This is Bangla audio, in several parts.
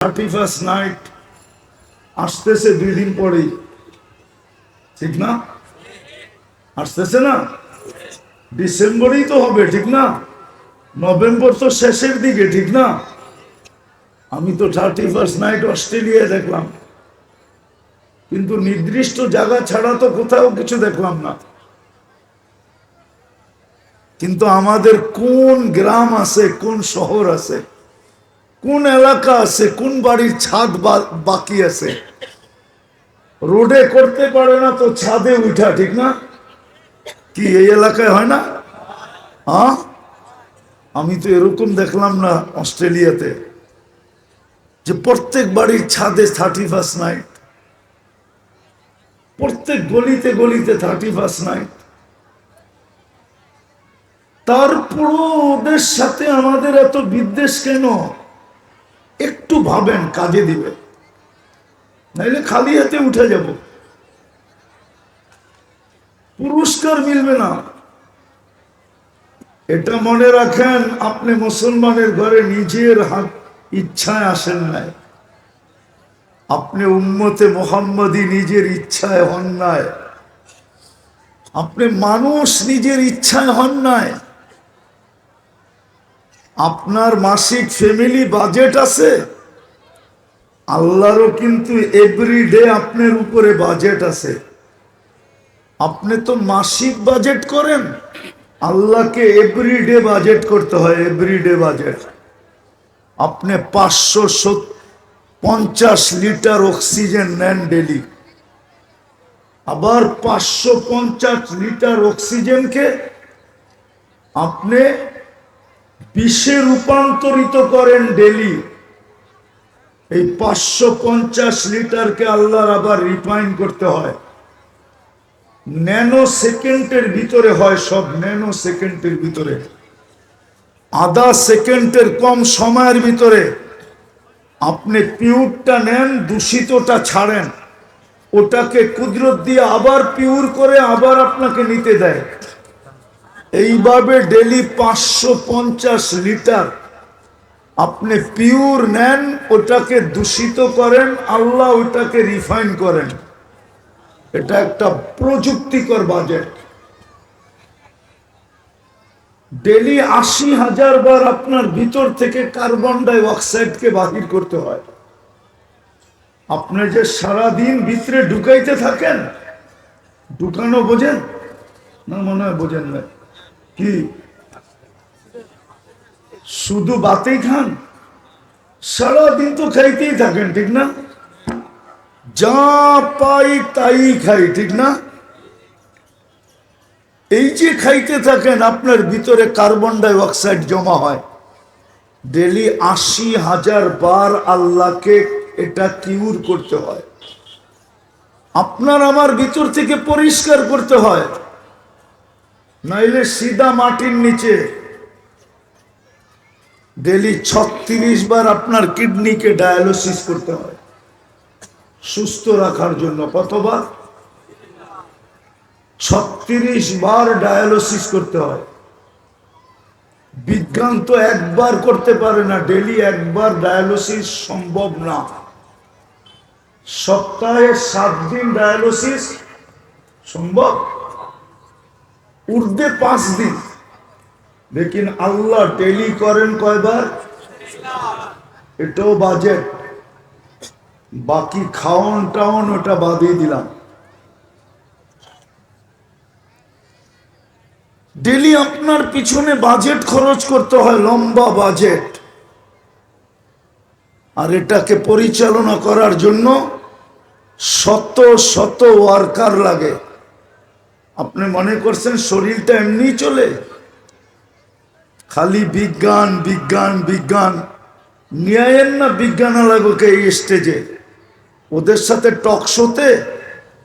থার্টি ফার্স্ট নাইট আসতেছে দুই দিন পরেই। ঠিক না? আসতেছে না? ডিসেম্বরেই তো হবে, ঠিক না? নভেম্বর তো শেষের দিকে, ঠিক না? আমি তো থার্টি ফার্স্ট নাইট অস্ট্রেলিয়ায় দেখলাম। কিন্তু নির্দিষ্ট জায়গা ছাড়া তো কোথাও কিছু দেখলাম না। কিন্তু আমাদের কোন গ্রাম আছে, কোন শহর আছে? কোন এলাকা আছে, কোন বাড়ির ছাদ বাকি আছে? রোডে করতে পারে না তো ছাদে উঠা, ঠিক না? কি এই এলাকায় হয় না? আমি তো এরকম দেখলাম না অস্ট্রেলিয়াতে, যে প্রত্যেক বাড়ির ছাদে থার্টি ফার্স্ট নাইট প্রত্যেক গলিতে গলিতে থার্টি ফার্স্ট নাইট তারপরও ওদের সাথে আমাদের এত বিদ্বেষ কেন? একটু ভাবেন, কাজে দিবে। নাইলে খালি হাতে উঠে যাব। পুরস্কার মিলবে না। এটা মনে রাখেন, আপনি মুসলমানের ঘরে নিজের হাত ইচ্ছায় আসেন নাই। আপনি উম্মতে মোহাম্মদী নিজের ইচ্ছায় হন নাই। আপনি মানুষ নিজের ইচ্ছায় হন নাই। আপনার মাসিক ফ্যামিলি বাজেট আছে? আল্লাহরও কিন্তু এভরিডে আপনার উপরে বাজেট আছে। আপনি তো মাসিক বাজেট করেন, আল্লাহকে এভরিডে বাজেট করতে হয় এভরিডে বাজেট আপনি পাঁচশো পঞ্চাশ লিটার অক্সিজেন নেন ডেলি আবার পাঁচশো পঞ্চাশ লিটার অক্সিজেনকে আপনি বিষে রূপান্তরিত করেন ডেলি। এই পাঁচশো পঞ্চাশ লিটারকে আল্লাহর আবার রিফাইন করতে হয়। ন্যানো সেকেন্ডের ভিতরে হয় সব ন্যানো সেকেন্ডের ভিতরে। আধা সেকেন্ডের কম সময়ের ভিতরে আপনি পিউরটা নেন, দূষিতটা ছাড়েন। ওটাকে কুদরত দিয়ে আবার পিউর করে আবার আপনাকে নিতে দেয়। এইভাবে ডেলি পাঁচশো পঞ্চাশ লিটার আপনি পিওর নেন, ওটাকে দূষিত করেন, আল্লাহ ওটাকে রিফাইন করেন। এটা একটা প্রযুক্তিকর বাজেট। ডেলি আশি হাজার বার আপনার ভিতর থেকে কার্বন ডাই অক্সাইডকে বাহির করতে হয়। আপনি যে সারাদিন ভিতরে ঢুকাইতে থাকেন, ঢুকানো বোঝেন? না, মনে হয় বোঝেন না কি? শুধু বাতেই খান? সারাদিন তো খাইতেই থাকেন, ঠিক না? যা পাই তাই খাই, ঠিক না? এই যে খাইতে থাকেন, আপনার ভিতরে কার্বন ডাই অক্সাইড জমা হয়। ডেলি আশি হাজার বার আল্লাহকে এটা কিউর করতে হয়। আপনার আমার ভিতর থেকে পরিষ্কার করতে হয়। নাইলে সিধা মাটির নিচে। ডেলি ছত্রিশ বার আপনার কিডনিকে ডায়ালিসিস করতে হয়। সুস্থ রাখার জন্য কতবার? ছত্রিশ বার ডায়ালিসিস করতে হয়। বিজ্ঞান তো একবার করতে পারে না, ডেলি একবার ডায়ালিসিস সম্ভব না। সপ্তাহে সাত দিন ডায়ালিসিস সম্ভব? উর্দে পাঁচ দিন। লেকিন আল্লাহ ডেলি করেন কয়বার? এটাও বাজেট বাকি খাওয়ন টাউন ওটা বাদিয়ে দিলাম। ডেলি আপনার পিছনে বাজেট খরচ করতে হয়, লম্বা বাজেট। আর এটাকে পরিচালনা করার জন্য শত শত ওয়ার্কার লাগে। আপনি মনে করছেন শরীরটা এমনি চলে? খালি বিজ্ঞান বিজ্ঞান বিজ্ঞান। নিয়ে না বিজ্ঞান বিজ্ঞানালয়কে এই স্টেজে ওদের সাথে টক শোতে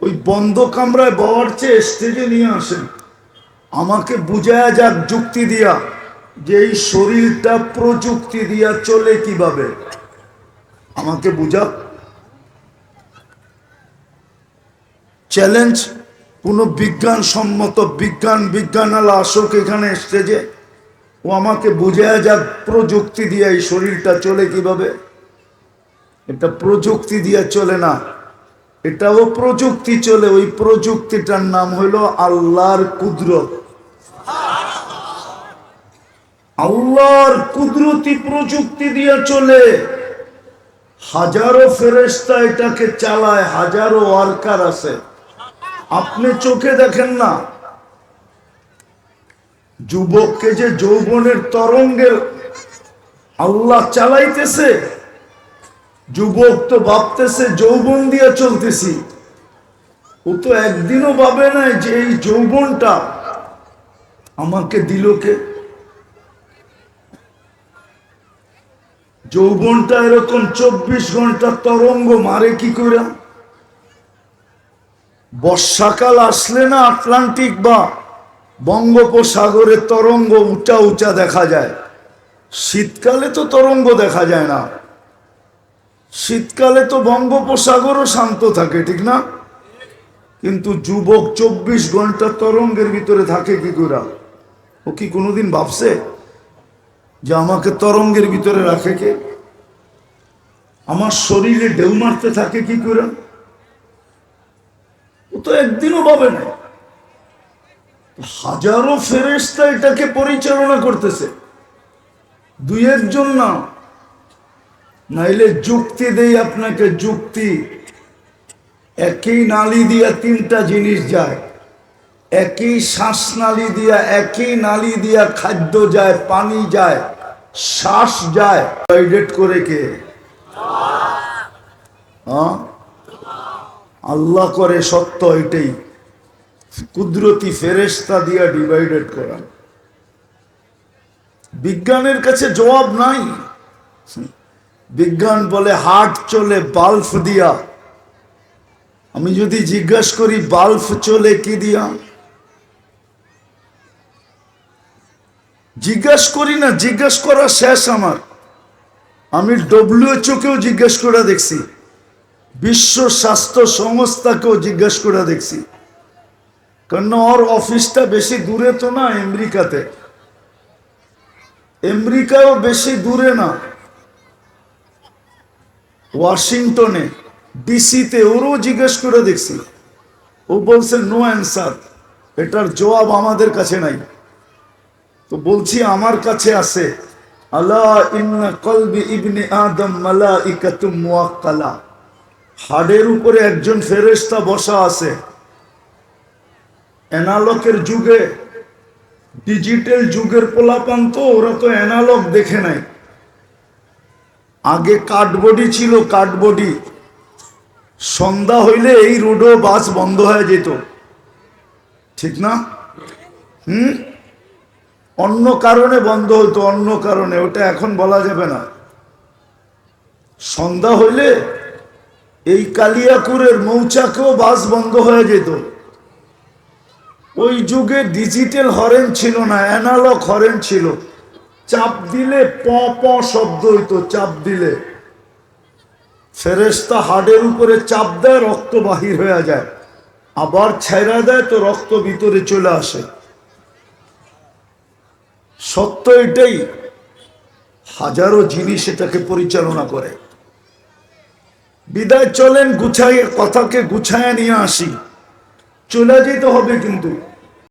ওই বন্ধ কামরায় বওয়ার চেয়ে স্টেজে নিয়ে আসেন। আমাকে বুঝায়া যাক যুক্তি দিয়া যে এই শরীরটা প্রযুক্তি দিয়া চলে কীভাবে। আমাকে বুঝা চ্যালেঞ্জ কোনো বিজ্ঞানসম্মত বিজ্ঞান বিজ্ঞানালা আসুক এখানে এসছে যে, ও আমাকে বুঝায়া যাক প্রযুক্তি দিয়ে এই শরীরটা চলে কীভাবে। এটা প্রযুক্তি দিয়ে চলে না, এটাও প্রযুক্তি চলে। ওই প্রযুক্তিটার নাম হলো আল্লাহর কুদরত। আল্লাহর কুদরতি প্রযুক্তি দিয়ে চলে। হাজারো ফেরেস্তা এটাকে চালায়, হাজারো ওয়ার্কার আছে। আপনি চোখে দেখেন না। যুবককে যে যৌবনের তরঙ্গের আল্লাহ চালাইতেছে, যুবক তো ভাবতেছে যৌবন দিয়ে চলতেছি। ও তো একদিনও ভাবে নাই যে এই যৌবনটা আমাকে দিল কে? যৌবনটা এরকম চব্বিশ ঘণ্টা তরঙ্গ মারে কি করে বর্ষাকাল আসলে না আটলান্টিক বা বঙ্গোপসাগরের তরঙ্গ উঁচা উঁচা দেখা যায়। শীতকালে তো তরঙ্গ দেখা যায় না। শীতকালে তো বঙ্গোপসাগরও শান্ত থাকে, ঠিক না? কিন্তু যুবক চব্বিশ ঘণ্টা তরঙ্গের ভিতরে থাকে কি করে? ও কি কোনোদিন ভাবছে যে আমাকে তরঙ্গের ভিতরে রাখে কে? আমার শরীরে ঢেউ মারতে থাকে কি করে? ও তো একদিনও পাবে না। হাজারো ফেরেস্তা এটাকে পরিচালনা করতেছে। দুই একজন না। নাইলে যুক্তি দেই আপনাকে যুক্তি। একই নালি দিয়া তিনটা জিনিস যায়। একই শ্বাস শ্বাসনালী দিয়া একই নালি দিয়া খাদ্য যায় পানি যায় শ্বাস যায়। করে কে? হ্যাঁ? আল্লাহ করে সত্য এটাই। কুদরতি ফেরেস্তা দিয়া ডিভাইডেড করা। বিজ্ঞানের কাছে জবাব নাই। বিজ্ঞান বলে হার্ট চলে বাল্ব দিয়া। আমি যদি জিজ্ঞাসা করি বাল্ব চলে কি দিয়া? জিজ্ঞাসা করি না, জিজ্ঞাসা করা শেষ আমার। আমি ডব্লিউএচওকেও জিজ্ঞেস করে দেখছি। বিশ্ব স্বাস্থ্য সংস্থাকেও জিজ্ঞেস করে দেখছি। কারণ ওর অফিসটা বেশি দূরে তো না আমেরিকাতে? আমেরিকাও বেশি দূরে না। ওয়াশিংটনে, ডিসিতে ওরও জিজ্ঞেস করে দেখছি। ও বলছে নো অ্যান্সার এটার জবাব আমাদের কাছে নাই। তো বলছি, আমার কাছে আছে। আল্লাহ ইবনে আদম মালাইকাতুম মুয়াক্কালা হাড়ের উপরে একজন ফেরেশতা বসা আছে। অ্যানালকের যুগে, ডিজিটাল যুগের পোলাপান তো ওরা তো অ্যানালগ দেখে নাই। আগে কাঠবডি ছিল কাঠবডি। সন্ধ্যা হইলে এই রোডও বাস বন্ধ হয়ে যেত। ঠিক না? হুম? অন্য কারণে বন্ধ হতো, অন্য কারণে, ওটা এখন বলা যাবে না। সন্ধ্যা হইলে এই কালিয়াকুরের মৌচাকেও বাস বন্ধ হয়ে যেত। ওই যুগে ডিজিটাল হরেন ছিল না অ্যানালগ হরেন ছিল। চাপ দিলে প প শব্দ হইতো, চাপ দিলে। ফেরেস্তা হাড়ের উপরে চাপ দেয়, রক্ত বাহির হয়ে যায়। আবার ছেড়া দেয় তো রক্ত ভিতরে চলে আসে। সত্য এটাই। হাজারো জিনিস এটাকে পরিচালনা করে। বিদায় চলেন গুছাইয়ে কথাকে গুছায় নিয়ে আসি। চলে যেতে হবে কিন্তু।